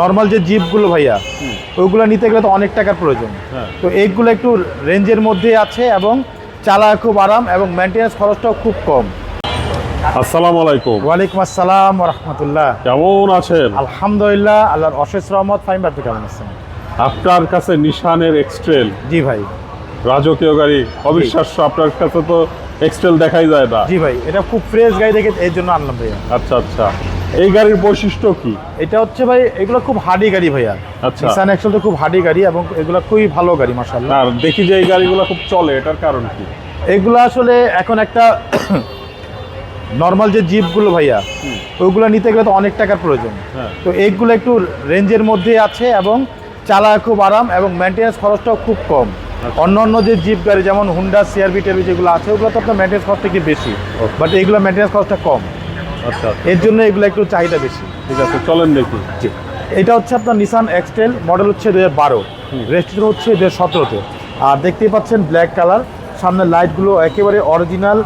Normal যে জিপগুলো ভাইয়া ওইগুলো নিতে গেলে তো অনেক টাকার প্রয়োজন। হ্যাঁ। তো এইগুলো একটু রেঞ্জের মধ্যে আছে এবং চালায় খুব আরাম এবং মেনটেন্যান্স খরচটাও খুব কম। আসসালামু আলাইকুম। ওয়ালাইকুম আসসালাম রহমতুল্লাহ। কেমন আছেন? আলহামদুলিল্লাহ আল্লাহর অশেষ রহমত ফাইম আপনি কেমন আছেন? আপনার কাছে নিশানের এক্সট্রেল জি ভাই। রাজকীয় গাড়ি অবিশ্বাস্য আপনার কাছে তো এক্সট্রেল দেখাই যায় না। জি ভাই এটা খুব ফ্রেশ গাড়ি দেখে এর জন্য আনলাম ভাইয়া। আচ্ছা আচ্ছা। এই গাড়ির বৈশিষ্ট্য কি? এটা হচ্ছে ভাই এগুলো খুব হার্ডি গাড়ি ভাইয়া। আচ্ছা। নিসান এক্সেল তো খুব হার্ডি গাড়ি এবং এগুলো খুবই ভালো গাড়ি মাসাল্লাহ আর দেখি যে এই গাড়িগুলো খুব চলে এটার কারণ কি? এগুলো আসলে এখন একটা নর্মাল যে জিপগুলো ভাইয়া ওইগুলো নিতে গেলে তো অনেক টাকার প্রয়োজন। হ্যাঁ। তো এইগুলো একটু রেঞ্জের মধ্যে আছে এবং চালায় খুব আরাম এবং মেনটেন্যান্স খরচটাও খুব কম। অন্য অন্য যে জিপ গাড়ি যেমন হুন্ডা সিআরবি টেরবি যেগুলো আছে ওগুলো তো আপনার মেনটেন্যান্স খরচটা একটু বেশি। বাট এইগুলো মেনটেন্যান্স খরচটা কম। আচ্ছা এর জন্য এগুলো একটু চাহিদা বেশি ঠিক আছে? চলেন দেখি। এটা হচ্ছে আপনার নিসান এক্সটেল মডেল হচ্ছে দু হাজার বারো। রেজিস্ট্রেশন হচ্ছে দু হাজার সতেরোতে। আর দেখতেই পাচ্ছেন ব্ল্যাক কালার সামনের লাইটগুলো একেবারে অরিজিনাল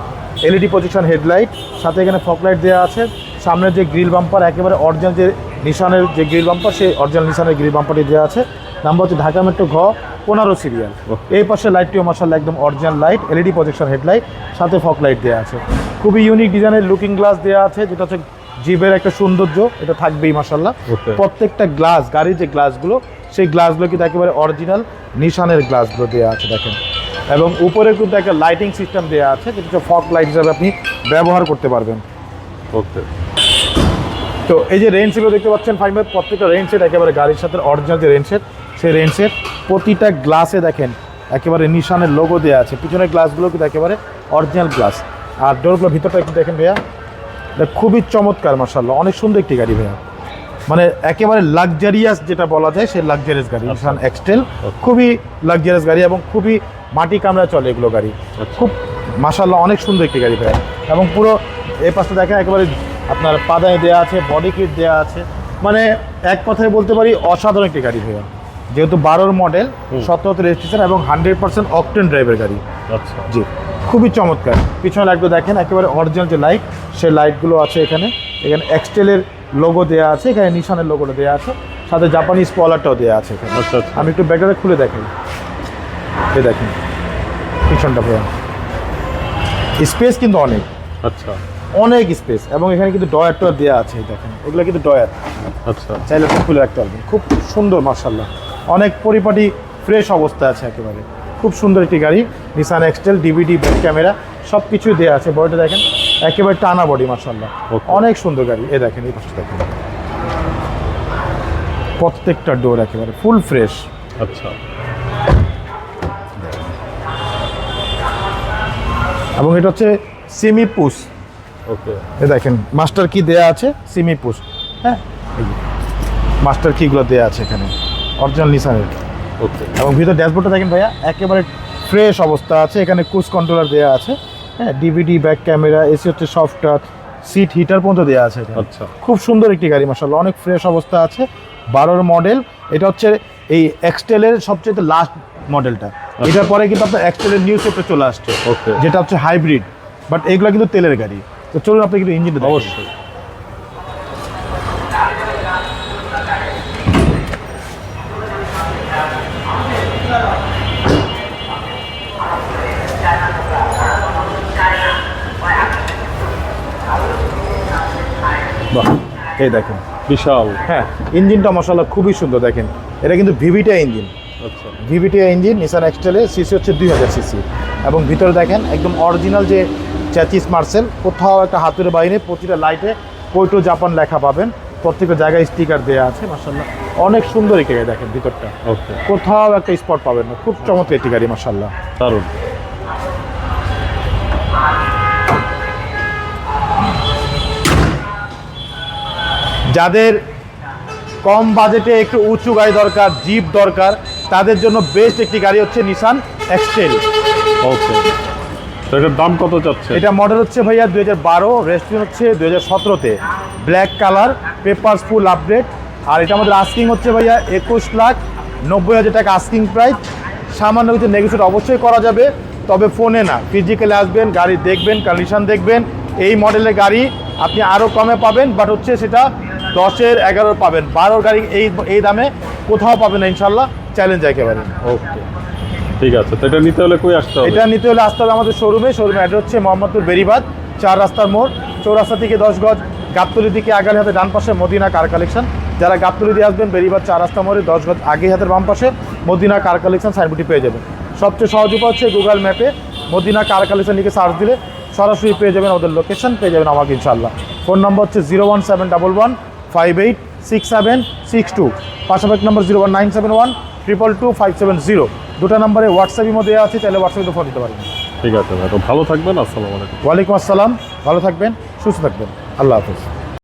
এলইডি প্রজেকশন হেডলাইট সাথে এখানে ফক লাইট দেওয়া আছে। সামনের যে গ্রিল বাম্পার একেবারে অরিজিনাল যে নিশানের যে গ্রিল বাম্পার সেই অরিজিনাল নিশানের গ্রিল বাম্পারটি দেওয়া আছে। নাম্বার হচ্ছে ঢাকা মেট্রো ঘ। পনেরো সিরিয়াল। এই পাশে লাইটটিও মার্শাল একদম original light LED projection headlight সাথে ফক লাইট দেওয়া আছে। খুবই ইউনিক ডিজাইনের লুকিং গ্লাস দেওয়া আছে যেটা হচ্ছে জিপের একটা সৌন্দর্য এটা থাকবেই Okay. প্রত্যেকটা গ্লাস গাড়ির যে গ্লাসগুলো সেই গ্লাসগুলো কিন্তু একেবারে অরিজিনাল নিশানের গ্লাসগুলো দেওয়া আছে দেখেন। এবং উপরে কিন্তু একটা লাইটিং সিস্টেম দেওয়া আছে যেটা হচ্ছে ফগ লাইট হিসাবে আপনি ব্যবহার করতে পারবেন। ওকে। তো এই যে রেঞ্জ সেটও দেখতে পাচ্ছেন ফাইভ প্রত্যেকটা রেঞ্জ সেট একেবারে গাড়ির সাথে অরিজিনাল যে রেঞ্জ সেট সেই রেঞ্জ সেট প্রতিটা গ্লাসে দেখেন একেবারে নিশানের লোগো দেওয়া আছে। পিছনের গ্লাসগুলো কিন্তু একেবারে অরিজিনাল গ্লাস আর ডোরগুলো ভিতরটা একটু দেখেন ভাইয়া এটা খুবই চমৎকার মার্শাল্লাহ অনেক সুন্দর একটি গাড়ি ভাইয়া। মানে একেবারে লাক্সারিয়াস যেটা বলা যায় সেই লাক্সারিয়াস গাড়ি নিশান এক্সটেল খুবই লাক্সারিয়াস গাড়ি এবং খুবই মাটি কামড়া চলে এগুলো গাড়ি। খুব মাসাল্লাহ অনেক সুন্দর একটি গাড়ি ভাইয়া। এবং পুরো এই পাশে দেখেন একেবারে আপনার পাদায় দেওয়া আছে বডি কিট দেওয়া আছে। মানে এক কথায় বলতে পারি অসাধারণ একটি গাড়ি ভাইয়া। যেহেতু বারোর মডেল সতেরোতে রেজিস্ট্রেশন এবং হান্ড্রেড পার্সেন্ট অকটেন ড্রাইভের গাড়ি। আচ্ছা। জি খুবই চমৎকার। পিছনে লাইটগুলো দেখেন একেবারে অরিজিনাল যে লাইট সেই লাইটগুলো আছে এখানে। এখানে এক্সটেলের লোগো দেওয়া আছে এখানে নিশানের লোগোটা দেওয়া আছে। সাথে জাপানি স্পলারটাও দেওয়া আছে এখানে। আচ্ছা আচ্ছা। আমি একটু ব্যাগটা খুলে দেখাই। এই দেখেন পিছনটা ভাইয়া স্পেস কিন্তু অনেক। আচ্ছা। অনেক স্পেস এবং এখানে কিন্তু ডয়ার টয়ার দেওয়া আছে দেখেন। এগুলো কিন্তু ডয়ার আচ্ছা। চাইলে খুলে রাখতে পারবেন। খুব সুন্দর মার্শাল্লাহ অনেক পরিপাটি ফ্রেশ অবস্থা আছে একেবারে। খুব সুন্দর একটি গাড়ি Nissan X Trail DVD back camera সব কিছুই দেওয়া আছে। বডিটা দেখেন একেবারে টানা বডি মার্শাল্লাহ. অনেক সুন্দর গাড়ি। এ দেখেন এই পাশে দেখেন। প্রত্যেকটা ডোর একেবারে ফুল ফ্রেশ আচ্ছা। এবং এটা হচ্ছে সিমি পুশ ওকে এ দেখেন মাস্টার কি দেয়া আছে? সিমি পুশ হ্যাঁ? মাস্টার কিগুলো দেয়া আছে এখানে? অরিজিনাল নিসানের ওকে এবং ভিতর ড্যাশবোর্ডটা দেখেন ভাইয়া একেবারে ফ্রেশ অবস্থা আছে। এখানে কুচ কন্ট্রোলার দেওয়া আছে। হ্যাঁ ডিভিডি ব্যাক ক্যামেরা এসি হচ্ছে সফট টাচ সিট হিটার পর্যন্ত দেওয়া আছে আচ্ছা। খুব সুন্দর একটি গাড়ি মাসাল্লাহ অনেক ফ্রেশ অবস্থা আছে। বারোর মডেল এটা হচ্ছে এই এক্সটেলের সবচেয়ে লাস্ট মডেলটা এটার পরে কিন্তু আপনার এক্সটেলের নিউ সেটটা চলে আসছে। ওকে যেটা হচ্ছে হাইব্রিড বাট এগুলো কিন্তু তেলের গাড়ি। তো চলুন আপনি কিন্তু ইঞ্জিনটা অবশ্যই। বাহ এই দেখেন। বিশাল। হ্যাঁ ইঞ্জিনটা মশালা খুবই সুন্দর দেখেন। এটা কিন্তু ভিভিটা ইঞ্জিন। আচ্ছা। ভিভিটি ইঞ্জিন নিসান এক্সটেলের সিসি হচ্ছে দুই হাজার সিসি এবং ভিতরে দেখেন একদম অরিজিনাল যে চ্যাচিস মার্সেল কোথাও একটা হাতের বাইরে প্রতিটা লাইটে পৈটো জাপান লেখা পাবেন। প্রত্যেকটা জায়গায় স্টিকার দেওয়া আছে মার্শাল্লাহ অনেক সুন্দর একটি গাড়ি দেখেন ভিতরটা। ওকে কোথাও একটা স্পট পাবেন না। খুব চমৎকার একটি গাড়ি মার্শাল্লাহ দারুণ। যাদের কম বাজেটে একটু উঁচু গাড়ি দরকার জিপ দরকার তাদের জন্য বেস্ট একটি গাড়ি হচ্ছে নিসান এক্সটেল ওকে তো এটার দাম কত চাচ্ছে এটা মডেল হচ্ছে ভাইয়া দুই হাজার বারো রেস্টুরেন্ট হচ্ছে দুই হাজার সতেরোতে। Black colour papers full update আর এটা আমাদের আস্কিং হচ্ছে ভাইয়া একুশ লাখ নব্বই হাজার টাকা আস্কিং প্রাইস সামান্য কিছু নেগোসিয়েট অবশ্যই করা যাবে তবে ফোনে না। ফিজিক্যালি আসবেন গাড়ি দেখবেন কন্ডিশন দেখবেন। এই মডেলের গাড়ি আপনি আরও কমে পাবেন বাট হচ্ছে সেটা দশের এগারোর পাবেন। বারোর গাড়ি এই এই দামে কোথাও পাবেন না ইনশাল্লাহ। চ্যালেঞ্জ একেবারে। ওকে ঠিক আছে তো এটা নিতে হলে কই আসতে হবে? এটা নিতে হলে আসতে হবে আমাদের শোরুমে শোরুমে অ্যাড্রেস হচ্ছে মোহাম্মদপুর বেরিবাদ চার রাস্তার মোড় চৌরাস্তা থেকে দশ গজ গাবতলি দিকে আগালে হাতে ডান পাশে মদিনা কার কালেকশন যারা গাবতলি দিয়ে আসবেন বেরিবাদ চার রাস্তা মোড়ে দশ গজ আগে হাতের বাম পাশে মদিনা কার কালেকশন সাইনবোর্ডটি পেয়ে যাবেন। সবচেয়ে সহজ উপায় হচ্ছে গুগল ম্যাপে মদিনা কার কালেকশন লিখে সার্চ দিলে সরাসরি পেয়ে যাবেন ওদের লোকেশন পেয়ে যাবেন আমাকে ইনশাল্লাহ। ফোন নম্বর হচ্ছে zero one seven double one five eight six seven six two পাশাপাশি number zero one nine seven one triple two five seven zero দুটো নম্বরে হোয়াটসঅ্যাপের মধ্যে আছে তাহলে হোয়াটসঅ্যাপে ফোন দিতে পারবেন। ঠিক আছে ভালো থাকবেন আসসালামু আলাইকুম। ওয়ালাইকুম আসসালাম ভালো থাকবেন সুস্থ থাকবেন। আল্লাহ হাফিজ।